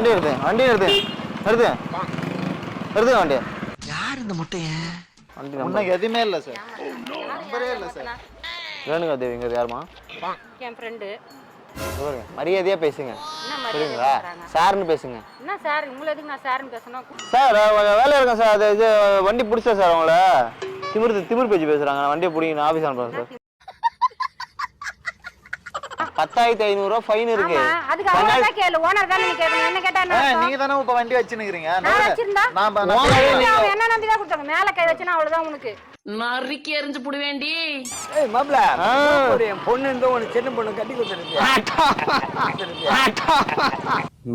வண்டி எடுத்து வண்டி எடுத்து எடுத்து எடுத்து வண்டி. யார் இந்த முட்டையன் வண்டி முன்ன எதுவுமே இல்லை சார் நம்பரே இல்லை சார் ரேணுகா தேவிங்கிறது யாருமா? என் ஃப்ரெண்டு இவருங்க மரியாதையா பேசுங்க. சரிங்களா பேசுறாங்க? சார்னு பேசுங்க. என்ன சார் உங்களை எதுக்கு நான் சார்னு பேசணும்? சார் வேலை இருக்கேன் சார்? அது இது வண்டி பிடிச்சா சார் அவங்கள? திமிர் திமிர் பேச்சு பேசுறாங்க. நான் வண்டியை பிடிங்க நான் ஆஃபீஸ் அனுப்புறேன் சார். பத்தாயிரத்தி ஐநூறுரூவா ஃபைன் இருக்கு. அதுக்கு அவங்க தான் கேளு. ஓனர் தான் நீங்க கேட்கணும் என்ன கேட்டா? நீங்க தானே இப்ப வண்டி வச்சுன்னுக்கிறீங்க. நான் வச்சிருந்தா? நான் என்ன நம்பி தான் கொடுத்தாங்க? மேல கை வச்சுனா அவ்வளவுதான் உனக்கு. நறுக்கி எறிஞ்சு புடுவேண்டி ஏய் மாப்ள என் பொண்ணு இருந்த உனக்கு சின்ன பொண்ணு கட்டி கொடுத்துருக்கு.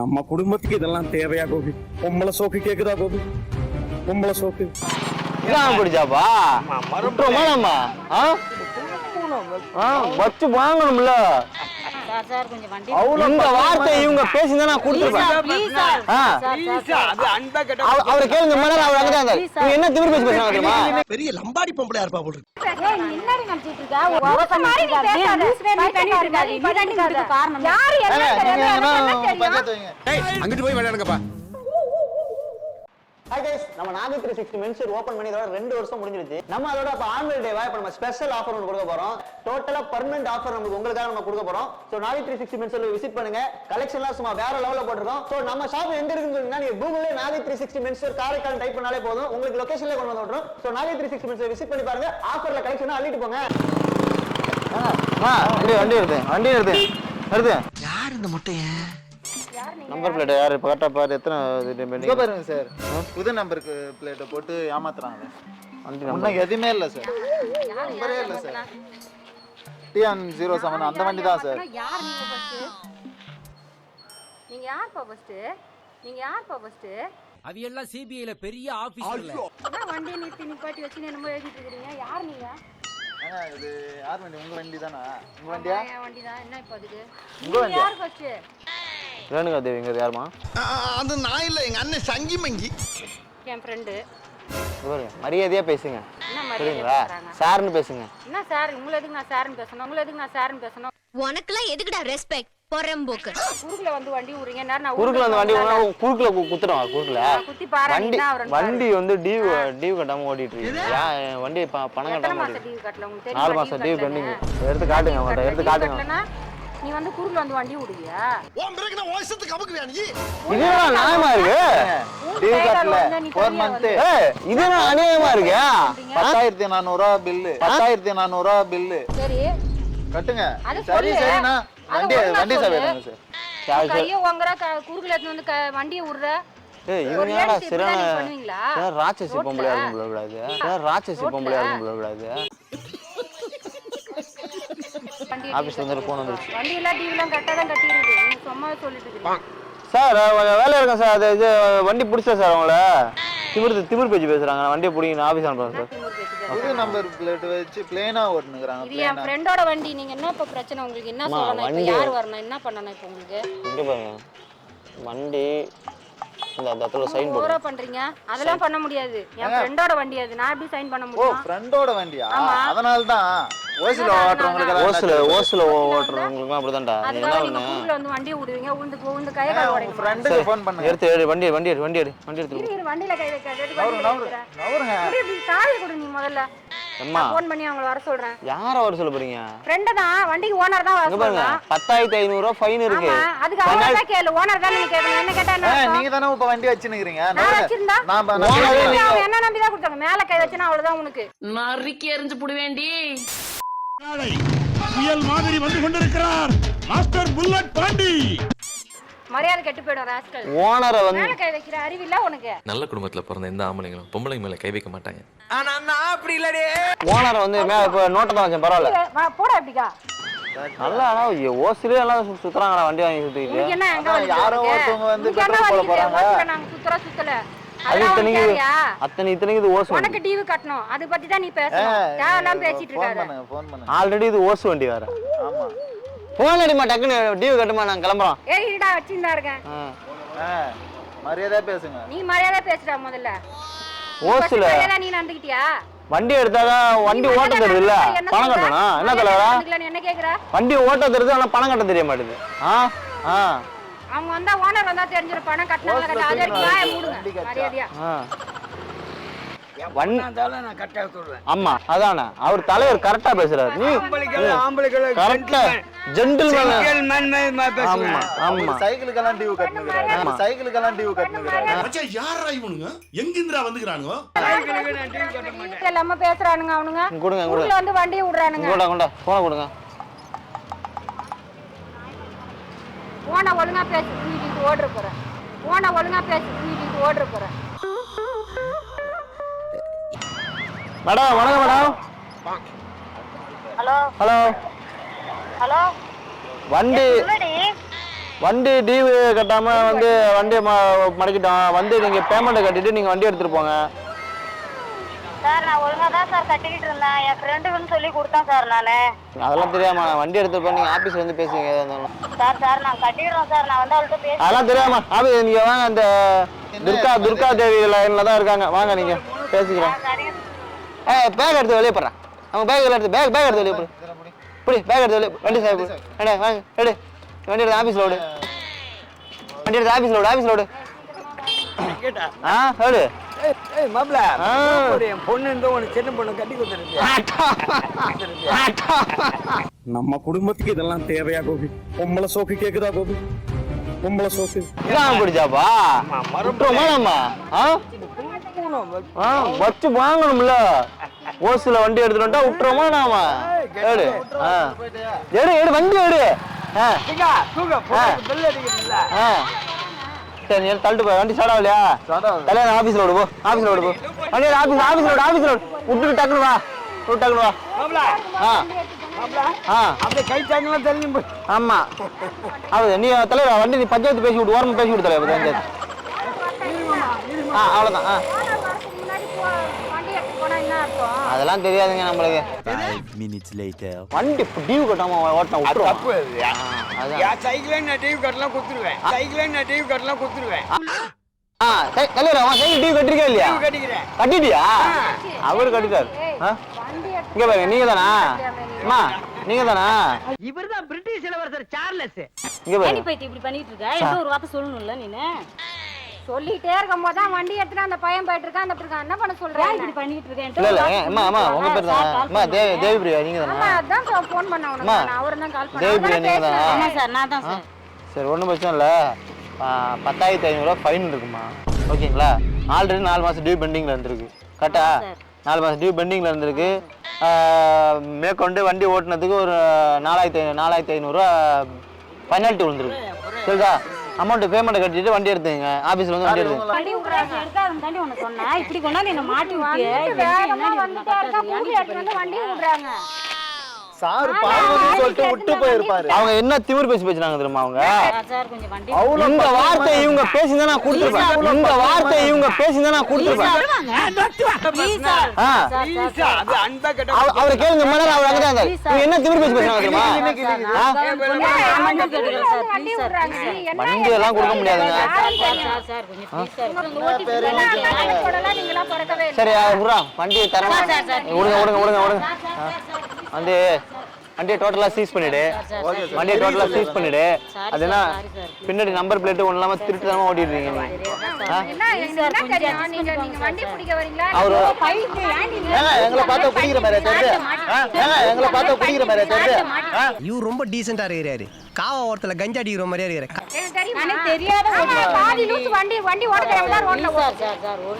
நம்ம குடும்பத்துக்கு இதெல்லாம் தேவையா கோபி? பொம்பளை சோக்கு கேக்குதா கோபி? பொம்பளை சோக்கு. இதான் பிடிச்சாப்பா? ஆ? ஆ வச்சு வாங்கணும்ல. சார் சார் கொஞ்சம் வண்டி இந்த வார்த்தை இவங்க பேசினா நான் கொடுத்துருப்பேன். அவர் கேளுங்க மேடம் அவர் அங்கதான் இவங்க என்ன திமிர் பேசுறாங்க தெரியுமா? பெரிய லம்பாடி பொம்பளையா இருப்பா போல அங்கிட்டு போய் விளையாடுங்கப்பா. ஹாய் கைஸ் நம்ம Nagai three sixty menswear open பண்ணி இதோட ரெண்டு வருஷம் முடிஞ்சிருச்சு. நம்ம அதோட இப்போ ஆனுவல் டேவா இப்போ நம்ம ஸ்பெஷல் ஆஃபர் ஒன்று கொடுக்க போறோம். டோட்டலா பர்மனெண்ட் ஆஃபர் நமக்கு உங்களுக்காக நம்ம கொடுக்க போறோம். So Nagai three sixty menswear visit பண்ணுங்க. கலெக்ஷன்லாம் சும்மா வேற லெவலில் போட்டிருக்கோம். ஸோ நம்ம ஷாப் எங்க இருக்குன்னு சொன்னீங்கன்னா நீங்க கூகுள்ல Nagai three sixty menswear Karaikal type பண்ணாலே போதும். உங்களுக்கு லொகேஷன்ல கொண்டு வந்து விட்டுரும். So Nagai three sixty menswear visit பண்ணி பாருங்க. ஆஃபர்ல கலெக்ஷன் அள்ளிட்டு போங்க. வண்டி வண்டி எடுத்து வண்டி எடுத்து எடுத்து யார் இந்த முட்டையன் நம்பர் பிளேட் யாரு? இப்போ கரெக்டாக பாரு. எத்தனை இங்க பாருங்க சார். புது நம்பருக்கு பிளேட்டை போட்டு ஏமாத்துறாங்க. வண்டி முன்ன எதுவுமே இல்லை சார். நம்பரே இல்லை சார். டிஎன் ஜீரோ செவன் அந்த வண்டி தான் சார். யார் நீங்க ஃபர்ஸ்ட் நீங்க யார்ப்பா ஃபர்ஸ்ட் நீங்க யார்ப்பா ஃபர்ஸ்ட் அவையெல்லாம் சிபிஐல பெரிய ஆபீசர்ல என்ன வண்டியை நிறுத்தி நிப்பாட்டி வச்சு என்னமோ எழுதிட்டு இருக்கீங்க யார் நீங்க? ஏங்க இது யார் வண்டி? உங்க வண்டி தானே? உங்க வண்டியா? என் வண்டி தான் என்ன இப்போ அதுக்கு? உங்க வண்டியா? யார் ஃபர்ஸ்ட் ரேணுகா தேவிங்கிறது யாருமா அது நான் இல்ல எங்க அண்ணன் சங்கி மங்கி. என் ஃப்ரெண்டு இவருங்க மரியாதையா பேசுங்க. சரிங்களா சார்னு பேசுங்க. என்ன சார்? உங்களை எதுக்கு நான் சார்னு பேசணும்? உங்களை எதுக்கு நான் சார்னு பேசணும்? உனக்கெல்லாம் எதுக்குடா ரெஸ்பெக்ட் பொறம்போக்கு. குறுக்குல வந்து வண்டி நேரம் நான் குறுக்குல அந்த வண்டி ஒண்ணா குறுக்குல குத்துறோம் குறுக்குல. குத்தி பாரு வண்டி வண்டி வந்து டியூ டியூ கட்டாம ஓட்டிட்டு இருக்கு. வண்டி ப- பணம் கட்டாம மாசம் ஓடிட்டு டியூ கட்டல? உங்களுக்கு நாலு தெரியுமா மாசம் due டியூ? பெண்டிங் எடுத்து காட்டுங்க எடுத்து காட்டுங்க நீ வந்து குறுக்குல வந்து வண்டி விடுவியா உன் பிறகு நான் வயசத்துக்கு அமுக்கு நீ? இதுதான் நியாயமா இருக்கு? டியூ கட்டல வந்து நீ ஃபோர் தனியா மந்த்து ஏய் இதுதான் அநியாயமா இருக்கு. பத்தாயிரத்தி நானூறுரூவா பில்லு. பத்தாயிரத்தி நானூறுரூவா பில்லு. சரி. கட்டுங்க. அது சரி. சரிண்ணா. வண்டி வண்டி சாவி சார். கையை உங்கற குறுக்குல வந்து வண்டியை விடுற. ராட்சசி? பொம்பளையா இருக்கும் போல கூடாது ராட்சசி? பொம்பளையா இருக்கும் போல கூடாது வண்டி ஆபீஸ்ல இருந்து போன் வந்துருச்சு. வண்டி எல்லாம் டியூ எல்லாம் கட்டாதான் கட்டிடுது நீங்க சும்மா சொல்லிட்டு இருக்கீங்க. சார் கொஞ்சம் வேலை இருக்கேன் சார். அது இது வண்டி பிடிச்சா சார் அவங்கள திமிர் திமிர் பேச்சு பேசுறாங்க. நான் வண்டியை பிடிங்க நான் ஆஃபீஸ் அனுப்புறேன் சார். புது நம்பர் பிளேட் வச்சு பிளேனா ஓட்டுனுக்குறாங்க. இது என் ஃப்ரெண்டோட வண்டி. நீங்க என்ன இப்ப பிரச்சனை? உங்களுக்கு என்ன சொல்லணும்? இப்ப யார் வரணும்? என்ன பண்ணணும் இப்ப உங்களுக்கு? இங்க பாருங்க. வண்டி இந்த அந்த இடத்துல சைன் போடு பண்றீங்க? அதெல்லாம் பண்ண முடியாது. என் ஃப்ரெண்டோட வண்டி அது. நான் எப்படி சைன் பண்ண ஓ முடியும் ஃப்ரெண்டோட வண்டியா? ஆமா. அதனால தான் ஓசில ஓட்டுறவங்களுக்கு ஓசில ஓசில ஓட்டுறவங்களுக்கும் அப்படிதான்டா. நீ என்ன பண்ணு? குறுக்குல வந்து வண்டியை விடுவீங்க. உந்து உந்து கையை கால் உங்க உடைங்க. ஃப்ரெண்டுக்கு ஃபோன் பண்ணுங்க. எடுத்து எடு வண்டி வண்டி எடு வண்டி எடு வண்டி எடுத்து இரு, வண்டியில கை வைக்காத நவரு நவரு இரு, இப்படி சாவி கொடு நீ முதல்ல. அம்மா. ஃபோன் பண்ணி அவங்கள வர சொல்றேன். யார வர சொல்ல போறீங்க? ஃப்ரெண்டு தான் வண்டிக்கு ஓனர் தான் வர பத்தாயிரத்தி ஐநூறு ரூபாய் ஃபைன் இருக்கு அதுக்கு அவங்க தான் கேளு ஓனர் தான் நீங்க கேட்கணும் என்ன கேட்டா என்ன? நீங்க தானே இப்ப வண்டி வச்சுனுக்கிறீங்க நான் வச்சிருந்தா? நான் ஓனரே என்ன நம்பி தான் கொடுத்தாங்க? மேல கை வச்சுனா அவ்வளவுதான் உனக்கு. நறுக்கி எறிஞ்சு புடுவேண்டி. புயல் மாதிரி வந்து கொண்டிருக்கிறார். Master bullet Pandi. மரியாதை கெட்டு போயிடும் ராஸ்கல் ஓனரை வந்து மேல கை வைக்கிற அறிவில்ல உனக்கு. நல்ல குடும்பத்துல பிறந்த எந்த ஆம்பளைங்களும் பொம்பளைங்க மேல கை வைக்க மாட்டாங்க. ஆனா நான் அப்படி இல்லடே. ஓனரை வந்து மே இப்போ நோட்டை தான் வச்சேன் பரவாயில்ல. போடா எப்படிக்கா நல்லா ஆனா ஓசிலே எல்லாம் சுத்துறாங்கடா வண்டி வாங்கி சுத்திட்டு என்ன எங்க அதான் வலிக்குது யாரோ உனக்கு? ஒருத்தவங்க வந்து உனக்கு என்ன petrol போட வலிக்குது? போறாங்க. ஓட்டுல நாங்க சுத்துறோம் சுத்தல. அது அதெல்லாம் உனக்கு இத்தனைக்கு தேவையா? அத்தனை இத்தனைக்கு இது ஓசு உனக்கு டிவி கட்டணும். அது பத்தி தான் நீ பேசணும். பேசிட்டு ஃபோன் இருக்காத. பண்ணுங்க ஃபோன் பண்ணுங்க. ஆல்ரெடி இது ஓசு வண்டி வேற. ஆமா. போன் அடிமா டக்குன்னு டியூ கட்டுமா நான் கிளம்புறோம். ஏய் இருடா வச்சிருந்தா இருக்கேன் மரியாதையா பேசுங்க. நீ மரியாதை பேசுடா முதல்ல. ஓசுல. மரியாதை நீ நடந்துக்கிட்டியா? வண்டி எடுத்தாதான் வண்டி ஓட்ட தெரியுது இல்ல பணம்? கட்டணும். என்ன தலைவரா? நடந்துக்கலன்னு என்ன கேக்குற? வண்டி ஓட்ட தெரியுது ஆனா பணம் கட்ட தெரிய மாட்டேது ஆ? ஆ. அவங்க வந்தா ஓனர் வந்தா தெரிஞ்சிரும் பணம் கட்டினாங்களா கட்டல அது வரைக்கும் வாயை மூடுங்க மரியாதையா ஆ. வண் இருந்தாலும் நான் கரெக்டாக சொல்லுவேன் ஆமா அதானே. அவர் தலைவர் கரெக்டா பேசுறாரு. நீ ஆம்பளைகள் ஆம்பளைகள் கரெக்டா ஜென்டில்மேன் ஜென்டில்மேன் மாதிரி ஆமா சைக்கிளுக்கெல்லாம் டியூ கட்டுனுக்குறாரு. சைக்கிளுக்கெல்லாம் டியூ கட்டுனுக்குறாரு. மச்சான் யாரா இவனுங்க? எங்கிந்திரா வந்துக்கிறானுங்க? சைக்கிளுக்கு நான் டிவி கட்ட மாட்டேன். இல்லாம பேசுறானுங்க அவனுங்க. கொடுங்க கொடுங்க. வந்து வண்டியை விடுறானுங்க. கொண்டா கொண்டா போன கொடுங்க. ஓன ஒழுங்கா பேசி. நீட்டிட்டு ஓடுற போறேன் ஓன ஒழுங்கா பேசி. நீட்டிட்டு ஓடுற போறேன் மேடம் வணக்கம் மேடம் ஹலோ. ஹலோ. ஹலோ. வண்டி வண்டி டியூ கட்டாம வந்து வண்டியை ம- மடக்கிட்டோம் வந்து நீங்க பேமெண்ட் கட்டிட்டு நீங்க வண்டி எடுத்துட்டு போங்க. சார் நான் ஒழுங்கா தான் சார் கட்டிக்கிட்டு இருந்தேன். என் ஃப்ரெண்டுக்குன்னு சொல்லி கொடுத்தேன் சார் நானு. அதெல்லாம் தெரியாம வண்டி எடுத்துட்டு போய் நீங்க ஆபீஸ்ல வந்து இருந்தாலும். சார் சார் நான் கட்டிடுறோம் சார். நான் வந்து அவள்கிட்ட பேச அதெல்லாம் தெரியாம ஆபீஸ் நீங்க வாங்க அந்த துர்கா துர்கா தேவி லைன்ல தான் இருக்காங்க. வாங்க நீங்க பேசிக்கிறேன். ஏய் பேக் எடுத்து வெளியே போடுறேன் அவங்க பேக் எடுத்து பேக் பேக் எடுத்து வெளியே போடு. புடி பேக் எடுத்து வெளியே வண்டி சார் எடு வாங்க எடு. வண்டி எடுத்து ஆபீஸ்ல விடு வண்டி எடுத்து ஆபீஸ்ல விடு ஆபீஸ்ல விடு ஆ ஏய் மாப்பிள. என் பொண்ணு இருந்தோ உனக்கு சின்ன பொண்ணு கட்டி கொடுத்துருக்கு நம்ம குடும்பத்துக்கு இதெல்லாம் தேவையா கோபி? பொம்பளை சோக்கு கேக்குதா கோபி? பொம்பளை சோக்கு. பிடிச்சாப்பா விட்டுருமா ஆ வச்சு வாங்கணும்ல. ஓசில வண்டி எடுத்துட்டு வந்துட்டா விட்டுருமா நாம? எடு. எடு எடு வண்டி எடு. சரி நீ தள்ளிட்டு போய் வண்டி ஸ்டார்ட் ஆகலையா? கல்யாணம் ஆபீஸ்ல விடு போ. ஆபீஸ்ல விடு போ. வண்டி ஆபீஸ் ஆபீஸ்ல விடு ஆபீஸ்ல விடு விட்டுட்டு டக்குனு வா. விட்டு டக்குனு வா. ஆ. ஆமா. அது நீ தலைவர் வண்டி நீ பஞ்சாயத்து பேசி விட்டு ஓரமா பேசி விட்டு தலைவர் பஞ்சாயத்து ஆ அவ்வளோதான் ஆ முன்னாடி போ வண்டி எடுத்து போனா என்ன அர்த்தம் அதெல்லாம் தெரியாதுங்க நம்மளுக்கு. வண்டி டியூ கட்டாம ஓட்டினா அது விட்டுருவோம் தப்பு அது. சைக்கிளே நான் டிவி கட்டலாம் கொடுத்துருவேன் சைக்கிளே நான் டிவி கட்டலாம் கொடுத்துருவேன் ஆ சரி, தலைவர் அவன் சைக்கிள் டியூ கட்டிருக்கா இல்லையா? கட்டிக்கிறேன். கட்டிட்டியா? அவரு கட்டிட்டாரு. இங்க பாருங்க நீங்க தானா? அம்மா நீங்க தானா? இவர்தான் பிரிட்டிஷ் இளவரசர் சார்லஸ். இங்க பாருங்க. இப்படி பண்ணிட்டு இருக்க? ஏதோ ஒரு வார்த்தை சொல்லணும்ல நீனு? சொல்லிட்டே இருக்கும் போது தான் வண்டி எடுத்துட்டு அந்த பையன் போயிட்டு இருக்கான். அந்த இருக்கான் என்ன பண்ண சொல்றேன் இப்படி பண்ணிட்டு இருக்கேன் இல்ல இல்ல அம்மா அம்மா உங்க பேர் தானே. அம்மா தேவி தேவி பிரியா நீங்க தானா? அதான் ஃபோன் பண்ண உனக்கு. அம்மா, நான் அவரு தான் கால் தேவி பிரியா நீங்க தானா? ஆமா சார் நான் தான் ஆ? சரி. ஒன்றும் பிரச்சனை இல்லை. பத்தாயிரத்தி ஐநூறுரூவா ஃபைன் இருக்குமா? ஓகேங்களா? ஆல்ரெடி நாலு மாதம் டியூ பெண்டிங்கில் இருந்திருக்கு. கரெக்டா நாலு மாதம் டியூ பெண்டிங்கில் இருந்திருக்கு. மேற்கொண்டு வண்டி ஓட்டுனதுக்கு ஒரு நாலாயிரத்தி ஐநூறு நாலாயிரத்தி ஐநூறுரூவா பெனால்ட்டி விழுந்துருக்கு. சரிதா அமௌண்ட் பேமெண்ட் கட்டிட்டு வண்டி எடுத்துங்க ஆஃபீஸில் வந்து வண்டி எடுத்துங்க வண்டி விடுறாங்க எடுக்காதுன்னு தாண்டி உனக்கு சொன்னேன் இப்படி கொண்டாந்து என்ன மாட்டி விட்டியே வேகமா வந்துட்டே இருக்கா? கூலி எடுத்து வந்து வண்டி விடுறாங்க சாரு பாவம்னு சொல்லிட்டு விட்டு போயிருப்பாரு அவங்க என்ன திமிர் பேசி பேசுறாங்க தெரியுமா அவங்க சார் கொஞ்சம் வண்டி இந்த வார்த்தை இவங்க பேசிதான் நான் கொடுத்துருப்பேன் இந்த வார்த்தை இவங்க பேசிதான் நான் கொடுத்துருப்பேன் அவரை கேளுங்க மணி அவர் அங்கே தான் இவங்க என்ன திமிர் பேசி பேசுறாங்க தெரியுமா வண்டி எல்லாம் கொடுக்க முடியாதுங்க சரி விட்றா வண்டி தரேன் விடுங்க விடுங்க விடுங்க. வந்து வண்டியை டோட்டலாக சீஸ் பண்ணிடு. வண்டியை டோட்டலாக சீஸ் பண்ணிடு. அது என்ன? பின்னாடி நம்பர் பிளேட்டு ஒன்றும் இல்லாமல் திருட்டுத்தனமாக ஓட்டிடுறீங்க நீங்க. ஆ? அவரு எங்களை பார்த்தா குடிக்கிற மாதிரி தெரியுது. எங்களை பார்த்தா குடிக்கிற மாதிரி தெரியுது. ஆ? இவர் ரொம்ப டீசெண்டா இருக்கிறாரு. காவா ஓரத்துல கஞ்சா அடிக்கிற மாதிரியா இருக்கிறாரு. தெரியாத வண்டி. வண்டி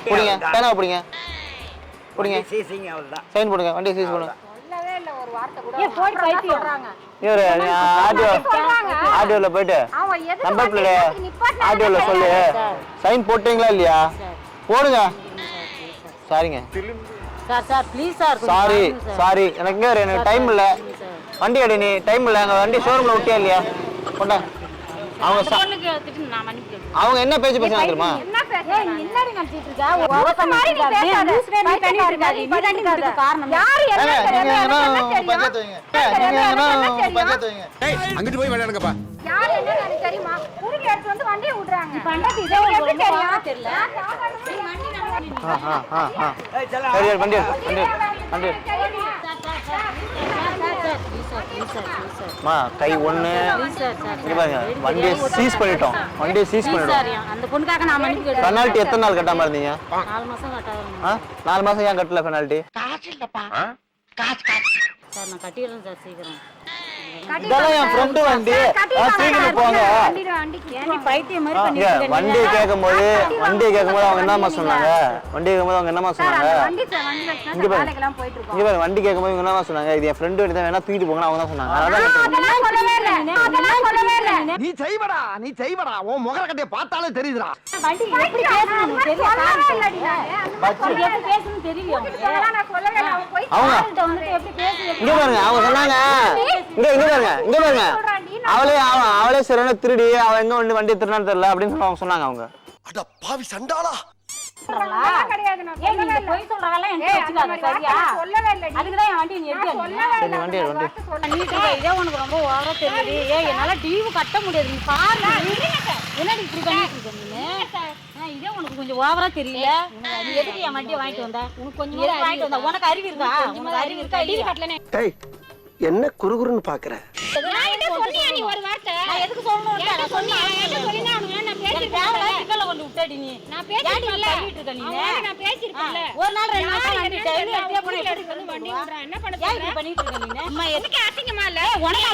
பிடிங்க. பிடிங்க. பிடிங்க. சைன் போடுங்க. வண்டியை சீஸ் பண்ணுங்க. இவரு ஆடியோ ஆடியோவில் போயிட்டு. நம்பர் வண்டி பிளேட் சொல்லு. சைன் போட்டீங்களா இல்லையா? போடுங்க. சாரிங்க. Sir sir. Please sir sorry sorry. எனக்கு எனக்கு டைம் இல்ல. வண்டி அடி நீ டைம் இல்ல. அங்க வண்டி ஷோரூம்ல விட்டியா இல்லையா? கொண்டா. அவங்க என்ன பேச்சு பேசுறாங்க தெரியுமா? அங்கிட்டு போய் விளையாடுங்கப்பா. யாரு என்ன எனக்கு தெரியுமா? குறுக்கு எடுத்து வந்து வண்டியை விடுறாங்க பண்றது இதே எப்படி தெரியும்? தெரியல. ஆ ஆ ஆ ஆ. சரி சரி, வண்டி எடு வண்டி எடு வண்டி அம்மா கை ஒண்ணு. இங்க பாருங்க வண்டியை சீஸ் பண்ணிட்டோம். வண்டியை சீஸ் பண்ணிட்டோம். பெனால்ட்டி எத்தனை நாள் கட்டாம இருந்தீங்க? நாலு மாசம் கட்டாத ஆ? நாலு மாசம் ஏன் கட்டல பெனால்ட்டி சார் நான் கட்டிடுறேன் சார் சீக்கிரம். இதெல்லாம் என் ஃப்ரெண்டு வண்டி. சீக்கிரம் போங்க. ஏன்டி பைத்தியம் மாதிரி இங்க பண்ணிட்டு இருக்க வண்டியை கேட்கும் போது வண்டியை கேட்கும் போது அவங்க என்னமா சொன்னாங்க? வண்டியை கேட்கும் போது அவங்க என்னமா சொன்னாங்க? வண்டி வண்டி இங்க பாரு. பாரு வண்டி கேட்கும் போது இவங்க என்னமா சொன்னாங்க? இது என் ஃப்ரெண்டு வண்டி தான் வேணா தூக்கிட்டு போங்கன்னு அவங்க தான் சொன்னாங்க. அதனால தான் கட்டுறேன். அதெல்லாம் சொல்லவே இல்லை. அதெல்லாம் சொல்லவே இல்லை. நீ செய்வடா நீ செய்வடா. உன் முகர கட்டைய பார்த்தாலே தெரியுதுடா. வண்டி எப்படி பேசணும் தெரியல. அவங்க இங்க பாருங்க சொன்னாங்க. இங்க இங்க பாருங்க இங்க பாருங்க. அவளே அவ- அவளே சரியான திருடி அவ எங்க வந்து வண்டி திருடான்னு தெரியல அப்படின்னு சொல்லி அவங்க சொன்னாங்க அவங்க. அட பாவி சண்டாளா. உனக்கு ரொம்ப ஓவரா தெரியுது. ஏய், என்னால டியூ கட்ட முடியாது. நீ பாரு. என்னடி இப்படி பண்ணிட்டு இருக்க நீனு? ஆ, இதே உனக்கு கொஞ்சம் ஓவரா தெரியல. நீ எதுக்கு என் வண்டியை வாங்கிட்டு வந்த? உனக்கு கொஞ்சம் வாங்கிட்டு வந்த? உனக்கு அறிவு இருக்கா? உனக்கு அறிவு இருக்கா? டியூ கட்டலனே. டேய் என்ன குறுகுறுன்னு பாக்குற? நான் எதுக்கு சொல்லணும் நான் சொன்னேன் நான் பேசிருக்கேன் சிக்கல்ல கொண்டு விட்டடி நீ. நான் பேசிருக்கேன்ல பண்ணிட்டு இருக்க நீ? நான் பேசிருக்கேன்ல ஒரு நாள் ரெண்டு நாள் வண்டி டெய்லி எடுத்தே போன எப்படி வந்து வண்டி விடுறேன் என்ன பண்ண ஏன் இப்படி பண்ணிட்டு இருக்க நீ? அம்மா எதுக்கு அசிங்கமா இல்ல? உனக்கு